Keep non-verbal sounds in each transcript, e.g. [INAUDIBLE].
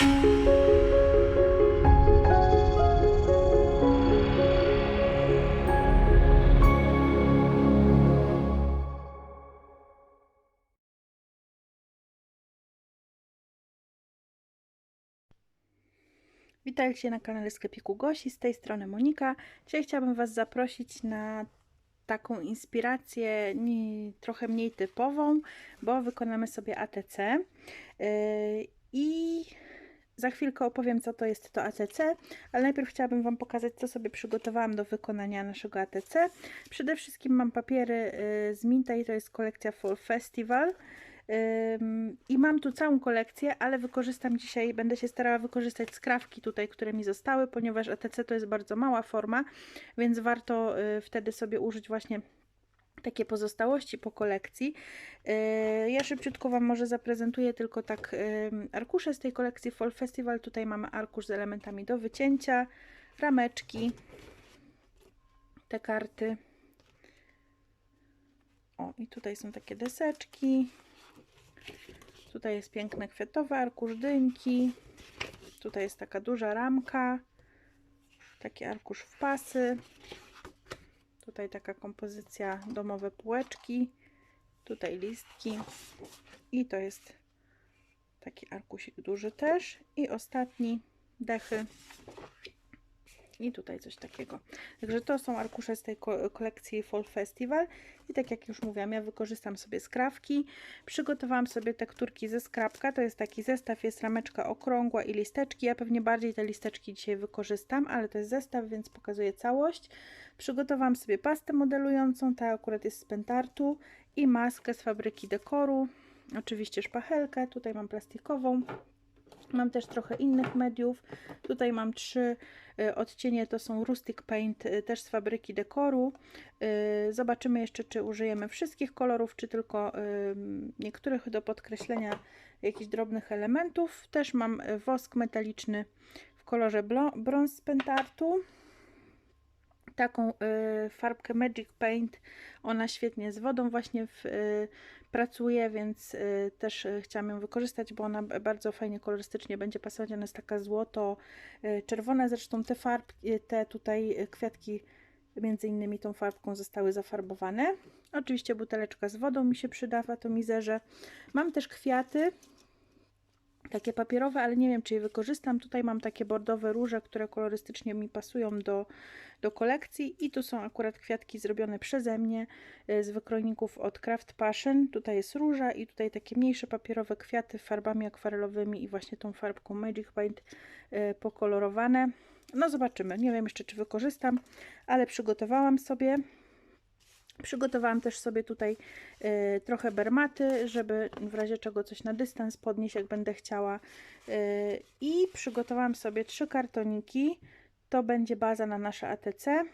Witajcie na kanale Sklepiku Gosi, z tej strony Monika. Dzisiaj chciałabym Was zaprosić na taką inspirację trochę mniej typową, bo wykonamy sobie ATC yy, i za chwilkę opowiem co to jest to ATC, ale najpierw chciałabym Wam pokazać co sobie przygotowałam do wykonania naszego ATC. Przede wszystkim mam papiery yy, z Minta i to jest kolekcja Fall Festival. I mam tu całą kolekcję, ale wykorzystam dzisiaj, będę się starała wykorzystać skrawki tutaj, które mi zostały, ponieważ ATC to jest bardzo mała forma, więc warto y, wtedy sobie użyć właśnie takie pozostałości po kolekcji. Y, ja szybciutko Wam może zaprezentuję tylko tak arkusze z tej kolekcji Fall Festival. Tutaj mamy arkusz z elementami do wycięcia, rameczki, te karty. O, i tutaj są takie deseczki. Tutaj jest piękny kwiatowy arkusz dynki. Tutaj jest taka duża ramka. Taki arkusz w pasy. Tutaj taka kompozycja domowe półeczki. Tutaj listki. I to jest taki arkusik duży też. I ostatni dechy i tutaj coś takiego. Także to są arkusze z tej kolekcji Fall Festival i tak jak już mówiłam, ja wykorzystam sobie skrawki. Przygotowałam sobie tekturki ze skrapka, to jest taki zestaw, jest rameczka okrągła i listeczki. Ja pewnie bardziej te listeczki dzisiaj wykorzystam, ale to jest zestaw, więc pokazuję całość. Przygotowałam sobie pastę modelującą, ta akurat jest z Pentartu i maskę z fabryki dekoru. Oczywiście szpachelkę, tutaj mam plastikową. Mam też trochę innych mediów. Tutaj mam trzy y, odcienie, to są Rustic Paint, y, też z fabryki dekoru. Y, zobaczymy jeszcze, czy użyjemy wszystkich kolorów, czy tylko niektórych do podkreślenia jakichś drobnych elementów. Też mam wosk metaliczny w kolorze brąz z pentartu taką y, farbkę Magic Paint. Ona świetnie z wodą właśnie w, y, pracuje, więc y, też chciałam ją wykorzystać, bo ona bardzo fajnie kolorystycznie będzie pasować. Ona jest taka złoto-czerwona. Zresztą te farbki, te tutaj kwiatki między innymi tą farbką zostały zafarbowane. Oczywiście buteleczka z wodą mi się przyda w atomizerze. Mam też kwiaty takie papierowe, ale nie wiem, czy je wykorzystam. Tutaj mam takie bordowe róże, które kolorystycznie mi pasują do, do kolekcji i tu są akurat kwiatki zrobione przeze mnie e, z wykrojników od Craft Passion. Tutaj jest róża i tutaj takie mniejsze papierowe kwiaty farbami akwarelowymi i właśnie tą farbką Magic Paint e, pokolorowane. No zobaczymy, nie wiem jeszcze czy wykorzystam, ale przygotowałam sobie. Przygotowałam też sobie tutaj y, trochę bermaty, żeby w razie czego coś na dystans podnieść, jak będę chciała. Y, I przygotowałam sobie trzy kartoniki. To będzie baza na nasze ATC.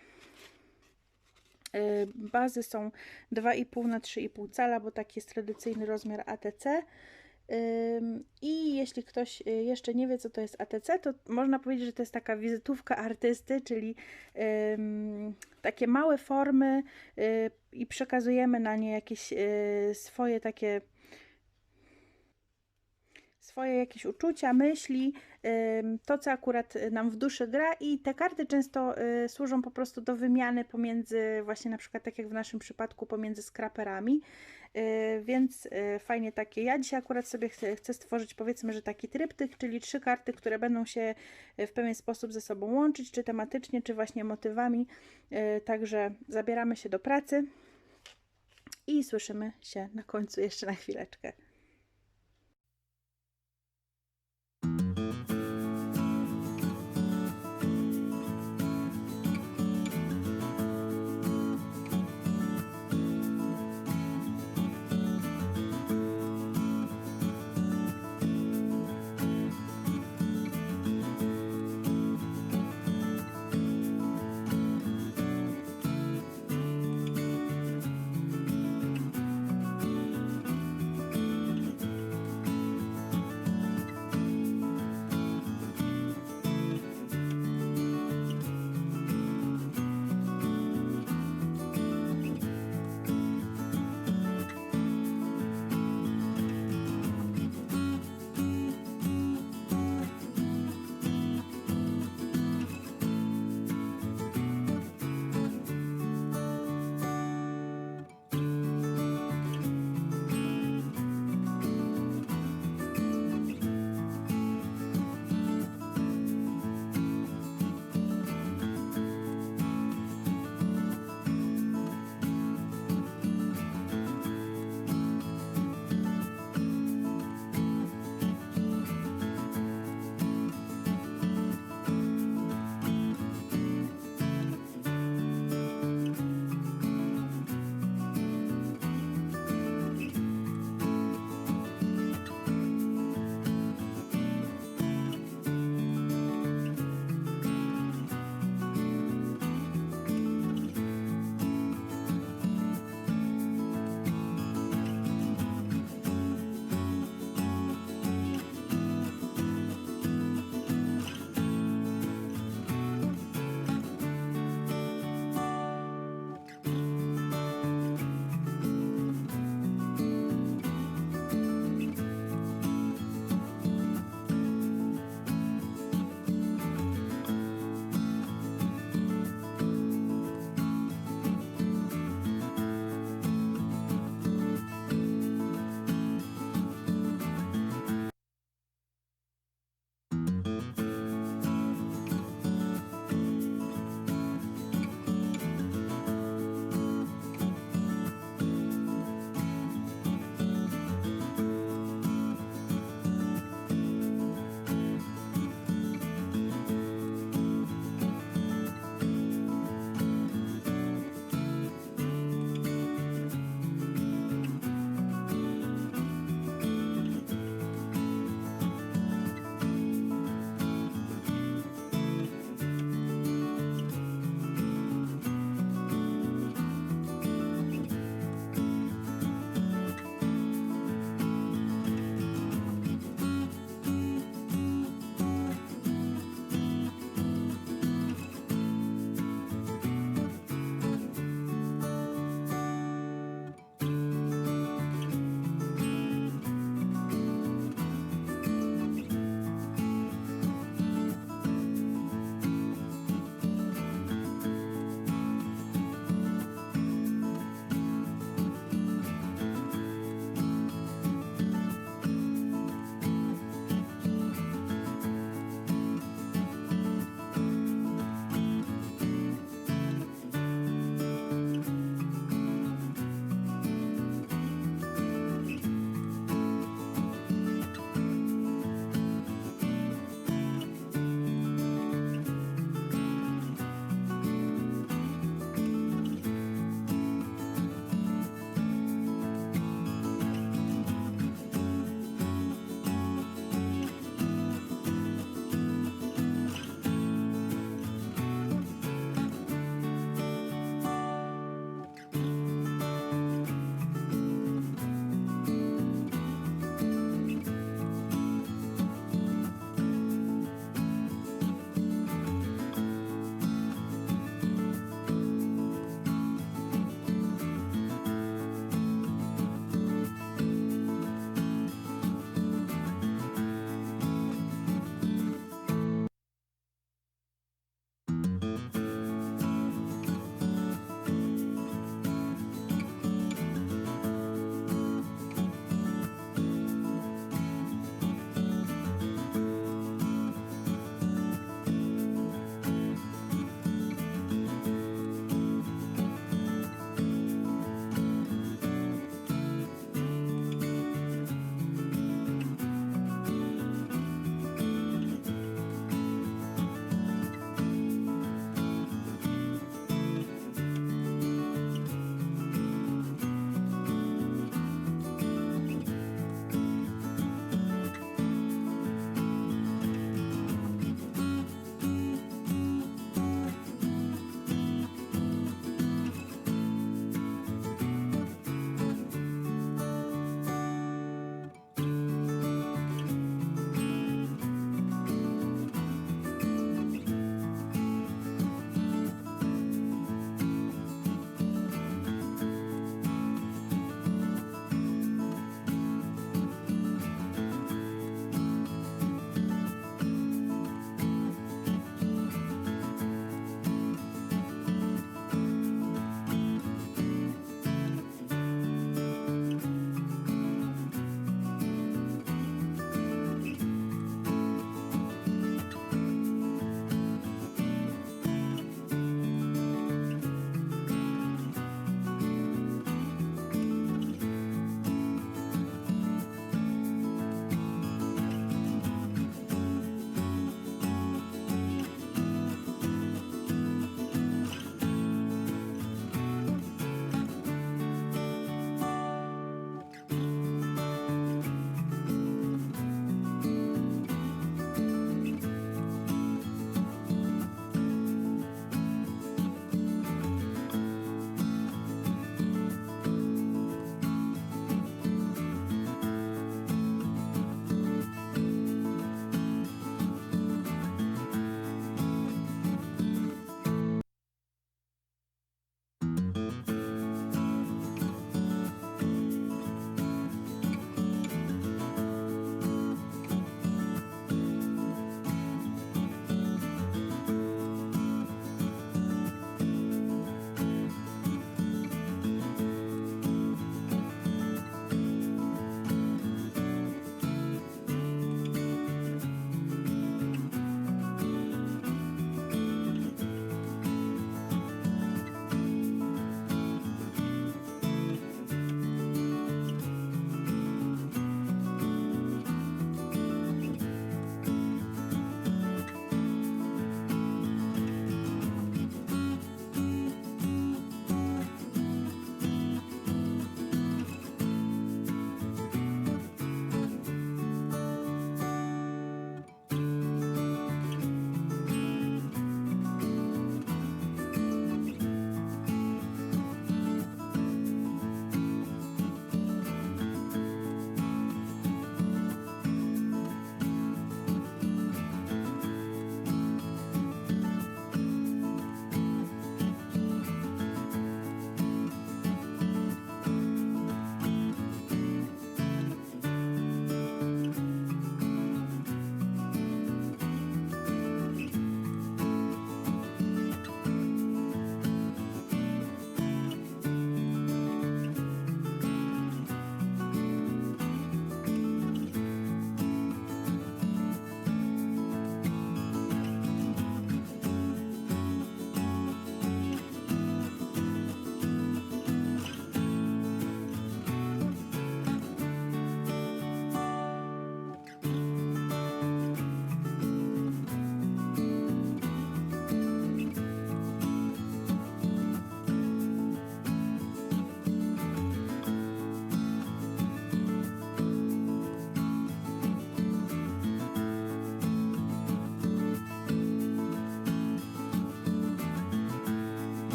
Y, bazy są 2,5 na 3,5 cala, bo taki jest tradycyjny rozmiar ATC. I jeśli ktoś y, jeszcze nie wie, co to jest ATC, to można powiedzieć, że to jest taka wizytówka artysty, czyli takie małe formy y, i przekazujemy na nie jakieś y, swoje takie swoje jakieś uczucia, myśli, to co akurat nam w duszy gra i te karty często służą po prostu do wymiany pomiędzy właśnie na przykład tak jak w naszym przypadku pomiędzy skraperami. Y, więc y, fajnie takie. Ja dzisiaj akurat sobie chcę, chcę stworzyć powiedzmy, że taki tryptyk, czyli trzy karty, które będą się y, w pewien sposób ze sobą łączyć, czy tematycznie, czy właśnie motywami. Także zabieramy się do pracy i słyszymy się na końcu jeszcze na chwileczkę.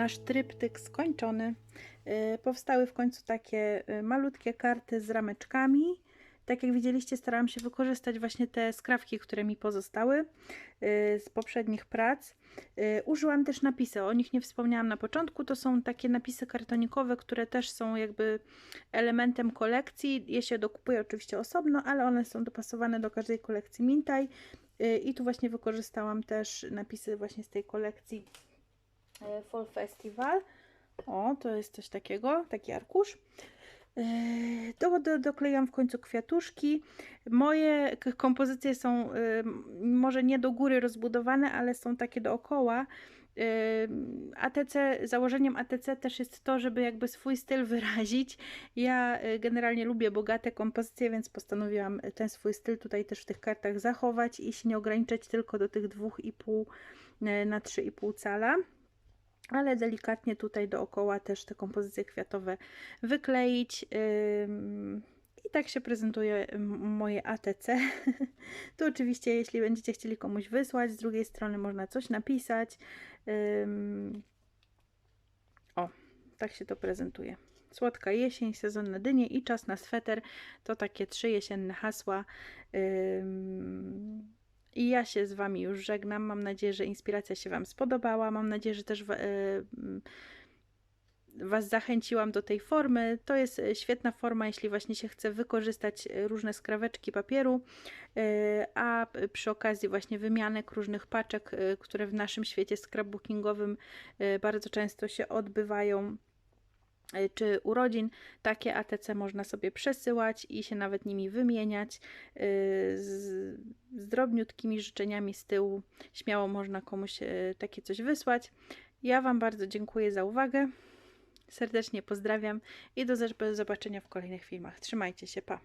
Nasz tryptyk skończony. Y, Powstały w końcu takie y, malutkie karty z rameczkami. Tak jak widzieliście, starałam się wykorzystać właśnie te skrawki, które mi pozostały y, z poprzednich prac. Użyłam też napisy, o nich nie wspomniałam na początku. To są takie napisy kartonikowe, które też są jakby elementem kolekcji. Je się dokupuje oczywiście osobno, ale one są dopasowane do każdej kolekcji Mintaj. I tu właśnie wykorzystałam też napisy właśnie z tej kolekcji Fall Festival. O, to jest coś takiego, taki arkusz. E, Do, do, dokleiłam w końcu kwiatuszki. Moje kompozycje są e, może nie do góry rozbudowane, ale są takie dookoła. E, ATC, założeniem ATC też jest to, żeby jakby swój styl wyrazić. Ja e, generalnie lubię bogate kompozycje, więc postanowiłam ten swój styl tutaj też w tych kartach zachować i się nie ograniczać tylko do tych 2,5 e, na 3,5 cala ale delikatnie tutaj dookoła też te kompozycje kwiatowe wykleić. I tak się prezentuje moje ATC. [LAUGHS] tu oczywiście, jeśli będziecie chcieli komuś wysłać, z drugiej strony można coś napisać. O, tak się to prezentuje. Słodka jesień, sezon na dynie i czas na sweter to takie trzy jesienne hasła. I ja się z Wami już żegnam. Mam nadzieję, że inspiracja się Wam spodobała. Mam nadzieję, że też e, Was zachęciłam do tej formy. To jest e, świetna forma, jeśli właśnie się chce wykorzystać e, różne skraweczki papieru, a przy okazji właśnie wymianek różnych paczek, które w naszym świecie scrapbookingowym bardzo często się odbywają czy urodzin, takie ATC można sobie przesyłać i się nawet nimi wymieniać e, z, drobniutkimi życzeniami z tyłu. Śmiało można komuś e, takie coś wysłać. Ja Wam bardzo dziękuję za uwagę. Serdecznie pozdrawiam i do zobaczenia w kolejnych filmach. Trzymajcie się, pa!